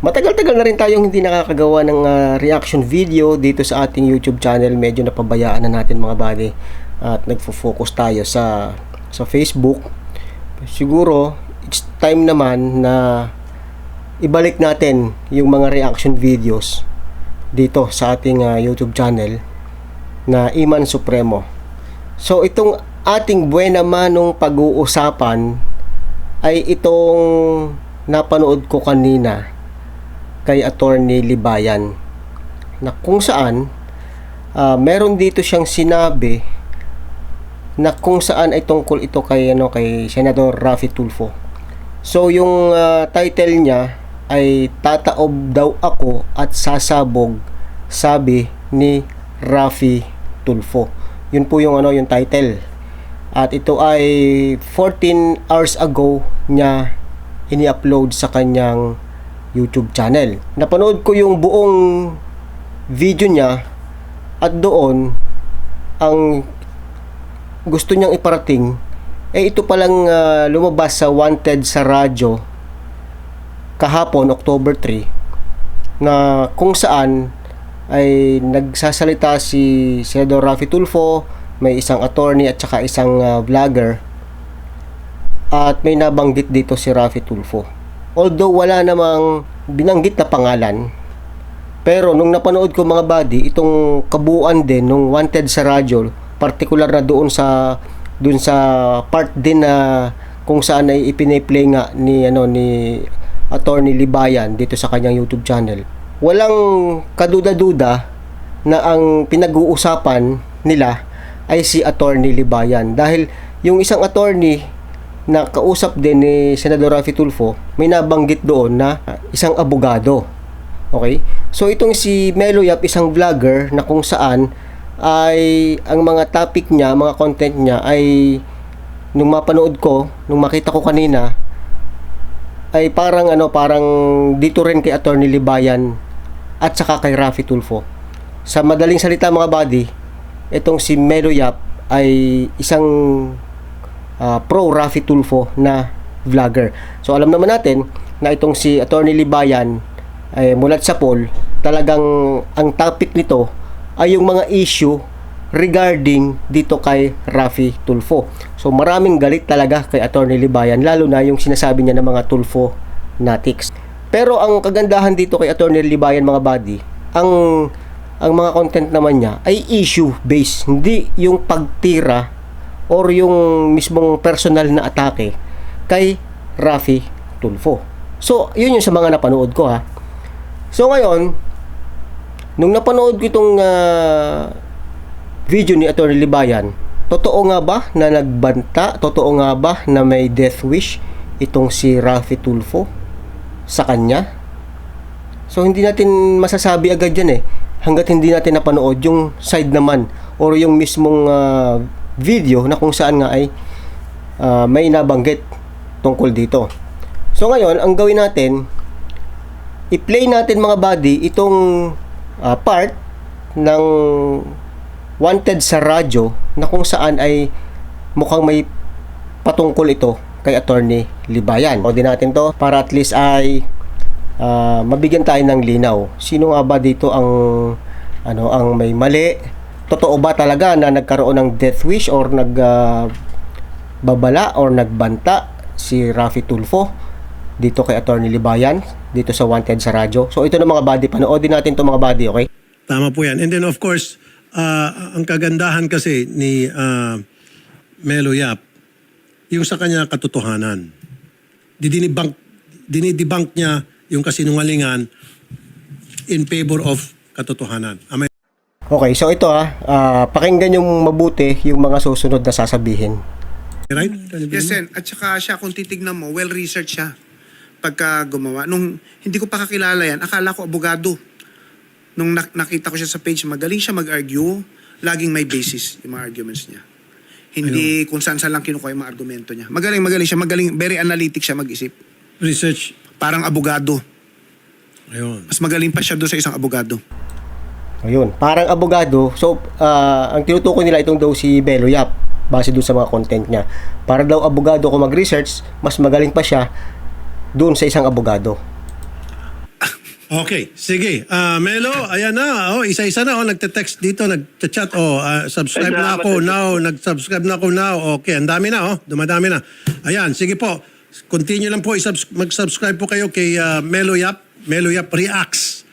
Matagal-tagal na rin tayong hindi nakakagawa ng ah, reaction video dito sa ating YouTube channel. Medyo napabayaan na natin mga buddy. At nagfo-focus tayo sa sa Facebook. Siguro it's time naman na ibalik natin yung mga reaction videos dito sa ating ah, YouTube channel na Iman Supremo. So itong ating buena manong pag-uusapan ay itong napanood ko kanina kay Attorney Libayan na kung saan ah, meron dito siyang sinabi na kung saan ay tungkol ito kay ano kay Senador Rafi Tulfo. So yung ah, title niya ay tataob daw ako at sasabog sabi ni Rafi Tulfo. Yun po yung ano yung title. At ito ay 14 hours ago niya ini-upload sa kanyang YouTube channel. Napanood ko yung buong video niya at doon ang gusto niyang iparating eh ito palang ah, lumabas sa Wanted sa radyo kahapon October 3 na kung saan ay nagsasalita si Senador Rafi Tulfo, may isang attorney at saka isang ah, vlogger at may nabanggit dito si Rafi Tulfo. Although wala namang binanggit na pangalan, pero nung napanood ko mga buddy, itong kabuuan din nung Wanted sa radyo, particular na doon sa doon sa part din na kung saan ay ipinay-play nga ni ano ni Attorney Libayan dito sa kanyang YouTube channel. Walang kaduda-duda na ang pinag-uusapan nila ay si Attorney Libayan dahil yung isang attorney na kausap din ni Senador Rafi Tulfo, may nabanggit doon na isang abogado. Okay? So itong si Melo Yap, isang vlogger na kung saan ay ang mga topic niya, mga content niya ay nung mapanood ko, nung makita ko kanina ay parang ano, parang dito rin kay Attorney Libayan at saka kay Rafi Tulfo. Sa madaling salita mga buddy, itong si Melo Yap ay isang uh, pro Rafi Tulfo na vlogger. So alam naman natin na itong si Attorney Libayan ay mulat sa poll, talagang ang topic nito ay yung mga issue regarding dito kay Rafi Tulfo. So maraming galit talaga kay Attorney Libayan lalo na yung sinasabi niya ng mga Tulfo natics. Pero ang kagandahan dito kay Attorney Libayan mga buddy, ang ang mga content naman niya ay issue based, hindi yung pagtira or yung mismong personal na atake kay Rafi Tulfo. So, yun yung sa mga napanood ko ha. So ngayon, nung napanood ko itong ah, video ni Atty. Libayan, totoo nga ba na nagbanta? Totoo nga ba na may death wish itong si Rafi Tulfo sa kanya? So hindi natin masasabi agad yan eh hanggat hindi natin napanood yung side naman or yung mismong ah, video na kung saan nga ay ah, may nabanggit tungkol dito. So ngayon, ang gawin natin, i-play natin mga buddy itong ah, part ng wanted sa radyo na kung saan ay mukhang may patungkol ito kay attorney Libayan. O din natin to para at least ay ah, mabigyan tayo ng linaw. Sino nga ba dito ang ano ang may mali? Totoo ba talaga na nagkaroon ng death wish or nag ah, babala or nagbanta si Rafi Tulfo dito kay Attorney Libayan dito sa Wanted sa radyo. So ito na mga buddy, panoodin natin to mga buddy, okay? Tama po yan. And then of course, ah, ang kagandahan kasi ni ah, Melo Yap, yung sa kanya katotohanan. Didinibang, dinidebunk niya yung kasinungalingan in favor of katotohanan. Am Okay, so ito ah, ah, pakinggan yung mabuti yung mga susunod na sasabihin. right? Yes, Sen. At saka siya, kung titignan mo, well-researched siya pagka gumawa. Nung hindi ko pa kakilala yan, akala ko abogado. Nung nak- nakita ko siya sa page, magaling siya mag-argue. Laging may basis yung mga arguments niya. Hindi kung saan-saan lang kinukuha yung mga argumento niya. Magaling, magaling siya. Magaling, very analytic siya mag-isip. Research. Parang abogado. Ayun. Mas magaling pa siya doon sa isang abogado. Ayun, parang abogado. So, ah, ang tinutukoy nila itong daw si Belo Yap base doon sa mga content niya. Para daw abogado kung mag-research, mas magaling pa siya doon sa isang abogado. Okay, sige. Ah, Melo, ayan na. Oh, isa-isa na. Oh, nagte-text dito, nagte-chat. Oh, ah, subscribe na ako now. Nag-subscribe na ako now. Okay, ang dami na. Oh, dumadami na. Ayan, sige po. Continue lang po. Mag-subscribe po kayo kay ah, Melo Yap. Melo Yap Reacts.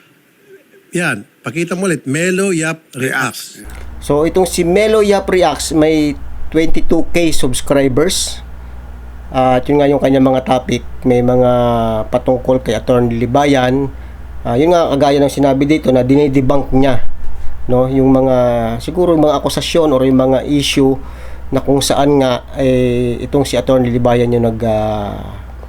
Yan. Pakita mo ulit. Melo Yap Reacts. So itong si Melo Yap Reacts may 22k subscribers. At yun nga yung kanyang mga topic, may mga patungkol kay Attorney Libayan. Ah, yun nga kagaya ng sinabi dito na dinidebunk niya no yung mga siguro yung mga akusasyon or yung mga issue na kung saan nga eh, itong si Attorney Libayan yung nag ah,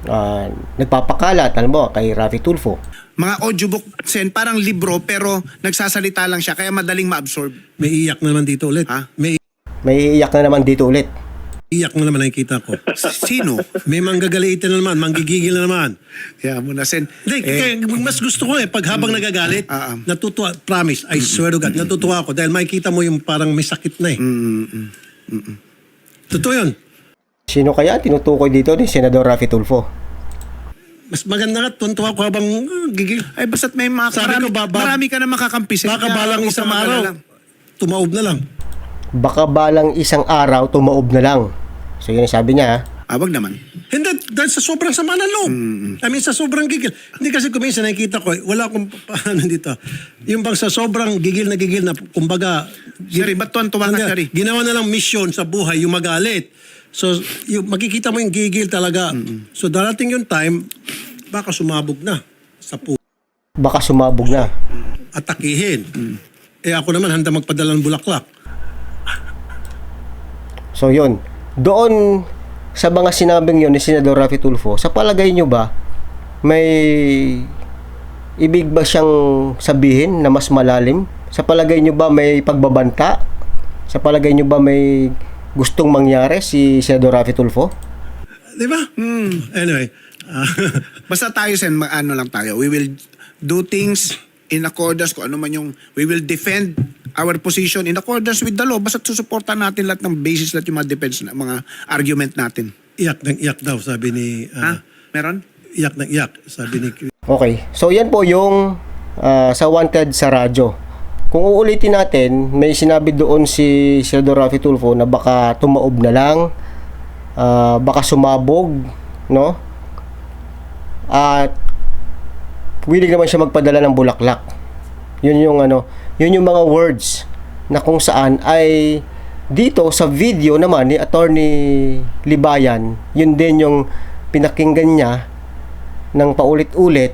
ah, nagpapakalat alam mo kay Rafi Tulfo. Mga audiobook, Sen, parang libro pero nagsasalita lang siya kaya madaling ma-absorb. May iyak na naman dito ulit. Ha? May May iyak na naman dito ulit. iyak na naman nakikita ko. Sino? May manggagalitin na naman, manggigigil na naman. Kaya mo na, Sen. Hindi, Eh, kaya mas gusto ko eh, pag habang nagagalit, Ah, ah. natutuwa, promise, I swear to God, natutuwa ako dahil makikita mo yung parang may sakit na eh. Totoo yun. Sino kaya tinutukoy dito ni Senador Rafi Tulfo? Mas maganda nga, tuntua ko habang uh, gigil. ay, basta't may mga, Sabi marami, ko, ba- ba- marami ka na makakampi. Baka Kaya balang huwag isang ka araw, tumaob na lang. Baka balang isang araw tumaob na lang. So yun ang sabi niya. ah. Ah, wag naman. Hindi, dahil sa sobrang sama ng loob. I mean, sa sobrang gigil. Hindi kasi kuminsan nakikita ko, eh, wala akong pa- paano dito. Yung bang sa sobrang gigil na gigil na, kumbaga, Sherry, ba't tuwan-tuwa ka? Ginawa na lang mission sa buhay yung magalit. So, yung, makikita mo yung gigil talaga. So, darating yung time, baka sumabog na sa pu Baka sumabog na. atakihin. Eh ako naman handa magpadala ng bulaklak. So yun. Doon sa mga sinabing yun ni Senador Rafi Tulfo, sa palagay nyo ba, may ibig ba siyang sabihin na mas malalim? Sa palagay nyo ba may pagbabanta? Sa palagay nyo ba may gustong mangyari si Senador Rafi Tulfo? Di ba? Anyway. ah, Basta tayo, Sen, ma- ano lang tayo. We will do things in accordance kung ano man yung we will defend our position in accordance with the law. Basta susuporta natin lahat ng basis lahat yung mga defense na mga argument natin. iyak ng iyak daw, sabi ni... Ha? ah, Meron? Iyak ng iyak, sabi ni... Okay. So yan po yung ah, sa Wanted sa radyo. Kung uulitin natin, may sinabi doon si Senador Rafi Tulfo na baka tumaob na lang, ah, baka sumabog, no? At willing naman siya magpadala ng bulaklak. Yun yung ano, yun yung mga words na kung saan ay dito sa video naman ni Attorney Libayan, yun din yung pinakinggan niya ng paulit-ulit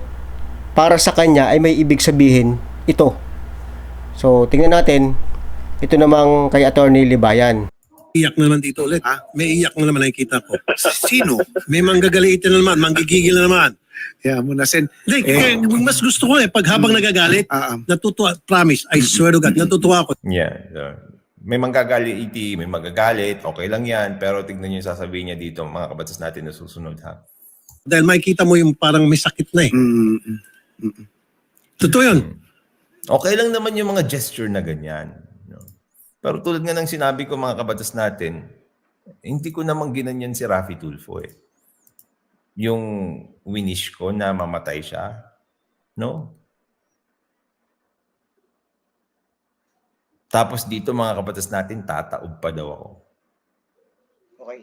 para sa kanya ay may ibig sabihin ito. So, tingnan natin ito namang kay Attorney Libayan. Iyak na naman dito ulit. Ha? May iyak na naman nakikita ko. Sino? May manggagalitin na naman, manggigigil na naman. Kaya mo na, Sen. Hindi, Eh, kaya mas gusto ko eh, pag habang nagagalit, Ah, ah. natutuwa, promise, I swear to God, natutuwa ako. Yeah. so, may manggagalit, may magagalit, okay lang yan. Pero tignan niyo yung sasabihin niya dito, mga kabatas natin na susunod ha. Dahil makikita mo yung parang may sakit na eh. mm, mm. Totoo yun. Okay lang naman yung mga gesture na ganyan. No? Pero tulad nga ng sinabi ko mga kabatas natin, hindi ko naman ginanyan si Rafi Tulfo eh. Yung winish ko na mamatay siya. No? Tapos dito mga kabatas natin, tataob pa daw ako. Okay.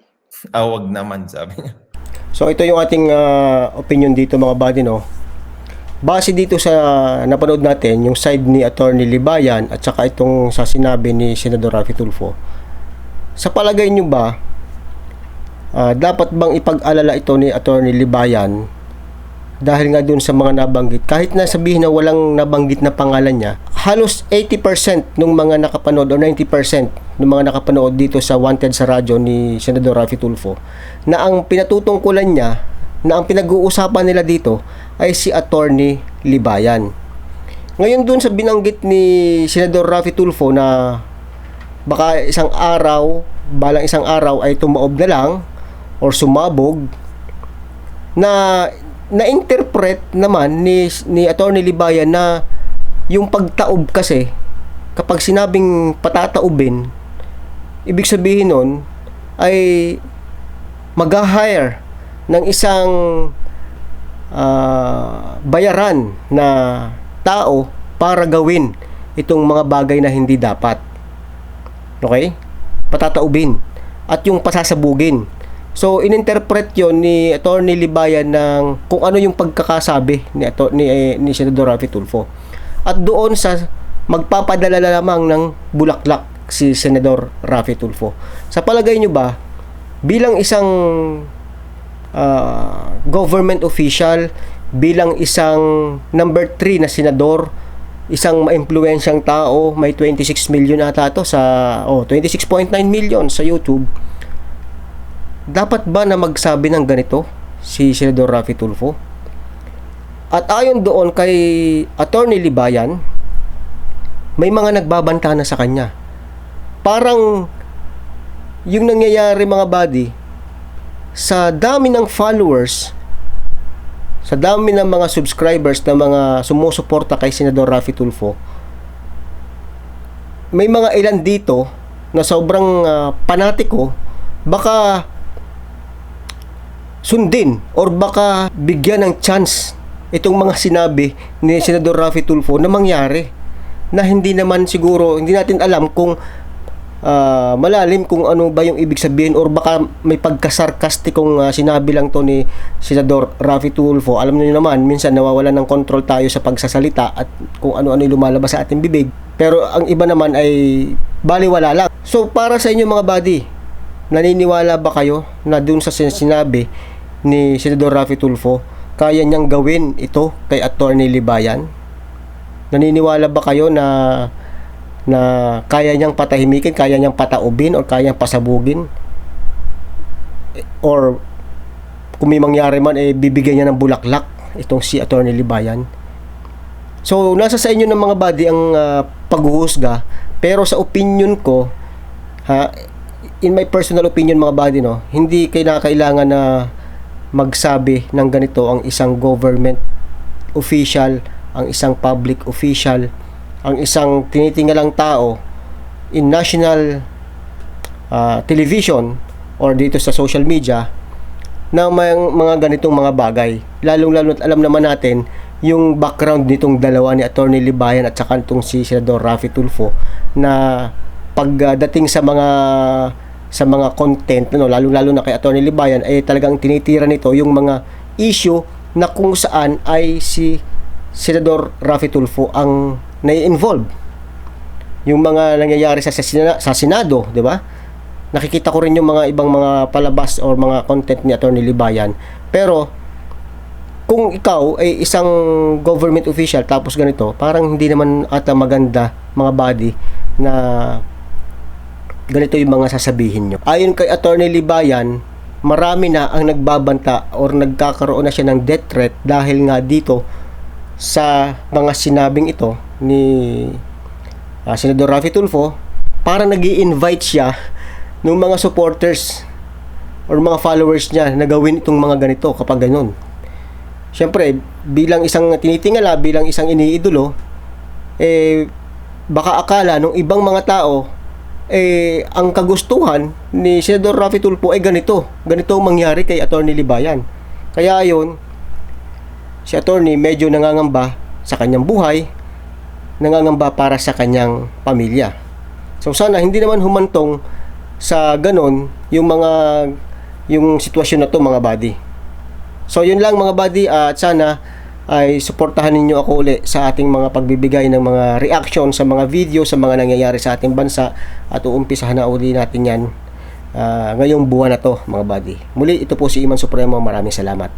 Awag naman, sabi niya. So ito yung ating ah, opinion dito mga buddy no. Base dito sa napanood natin yung side ni Attorney Libayan at saka itong sa sinabi ni Senador Rafi Tulfo. Sa palagay nyo ba ah, dapat bang ipag-alala ito ni Attorney Libayan dahil nga dun sa mga nabanggit kahit na sabihin na walang nabanggit na pangalan niya halos 80% ng mga nakapanood o 90% ng mga nakapanood dito sa Wanted sa radyo ni Senador Rafi Tulfo na ang pinatutungkulan niya na ang pinag-uusapan nila dito ay si Attorney Libayan. Ngayon dun sa binanggit ni Senador Rafi Tulfo na baka isang araw, balang isang araw ay tumaob na lang or sumabog na na-interpret naman ni ni Attorney Libayan na yung pagtaob kasi kapag sinabing patataobin ibig sabihin nun ay mag-hire ng isang ah, bayaran na tao para gawin itong mga bagay na hindi dapat. Okay? Patataubin. At yung pasasabugin. So, ininterpret yon ni Attorney Libayan ng kung ano yung pagkakasabi ni, Ato, ni, eh, ni Senador Rafi Tulfo. At doon sa magpapadala lamang ng bulaklak si Senador Rafi Tulfo. Sa palagay nyo ba, bilang isang ah, government official, bilang isang number 3 na senador, isang maimpluwensyang tao, may 26 million ata to sa oh 26.9 million sa YouTube. Dapat ba na magsabi ng ganito si Senador Rafi Tulfo? At ayon doon kay Attorney Libayan, may mga nagbabanta na sa kanya. Parang yung nangyayari mga buddy, sa dami ng followers, sa dami ng mga subscribers na mga sumusuporta kay Senador Rafi Tulfo, may mga ilan dito na sobrang ah, panatiko, baka sundin or baka bigyan ng chance itong mga sinabi ni Senador Rafi Tulfo na mangyari na hindi naman siguro hindi natin alam kung ah, malalim kung ano ba yung ibig sabihin or baka may pagkasarkastikong ah, sinabi lang to ni Senador Rafi Tulfo. Alam niyo naman, minsan nawawalan ng control tayo sa pagsasalita at kung ano-ano yung lumalabas sa ating bibig. Pero ang iba naman ay baliwala lang. So para sa inyo mga buddy, naniniwala ba kayo na dun sa sin- sinabi ni Senador Rafi Tulfo, kaya niyang gawin ito kay Attorney Libayan? Naniniwala ba kayo na na kaya niyang patahimikin, kaya niyang pataubin or kaya niyang pasabugin? Or kung may mangyari man eh bibigyan niya ng bulaklak itong si Attorney Libayan. So nasa sa inyo ng mga body ang ah, paghuhusga pero sa opinion ko ha in my personal opinion mga body no hindi kailangan na magsabi ng ganito ang isang government official, ang isang public official, ang isang tinitingalang tao in national ah, television or dito sa social media may mga ganitong mga bagay. Lalong-lalo alam naman natin yung background nitong dalawa ni Attorney Libayan at saka itong si Senador Rafi Tulfo na pagdating sa mga sa mga content no lalo-lalo na kay Attorney Libayan ay talagang tinitira nito yung mga issue na kung saan ay si Senador Rafi Tulfo ang nai-involve yung mga nangyayari sa, sa, sa Senado, di ba? Nakikita ko rin yung mga ibang mga palabas or mga content ni Attorney Libayan. Pero, kung ikaw ay isang government official tapos ganito, parang hindi naman ata maganda mga body na ganito yung mga sasabihin nyo. Ayon kay Attorney Libayan, marami na ang nagbabanta or nagkakaroon na siya ng death threat dahil nga dito sa mga sinabing ito ni ah, Senador Rafi Tulfo para nag invite siya ng mga supporters or mga followers niya na gawin itong mga ganito kapag ganun. Siyempre, bilang isang tinitingala, bilang isang iniidolo, eh, baka akala ng ibang mga tao, eh, ang kagustuhan ni Senador Rafi Tulfo ay ganito. Ganito ang mangyari kay Attorney Libayan. Kaya ayon, si Attorney medyo nangangamba sa kanyang buhay, nangangamba para sa kanyang pamilya. So sana hindi naman humantong sa ganon yung mga yung sitwasyon na to mga buddy. So yun lang mga buddy at sana ay suportahan ninyo ako uli sa ating mga pagbibigay ng mga reaction sa mga video sa mga nangyayari sa ating bansa at uumpisahan na uli natin yan ah, ngayong buwan na to mga buddy. Muli ito po si Iman Supremo maraming salamat.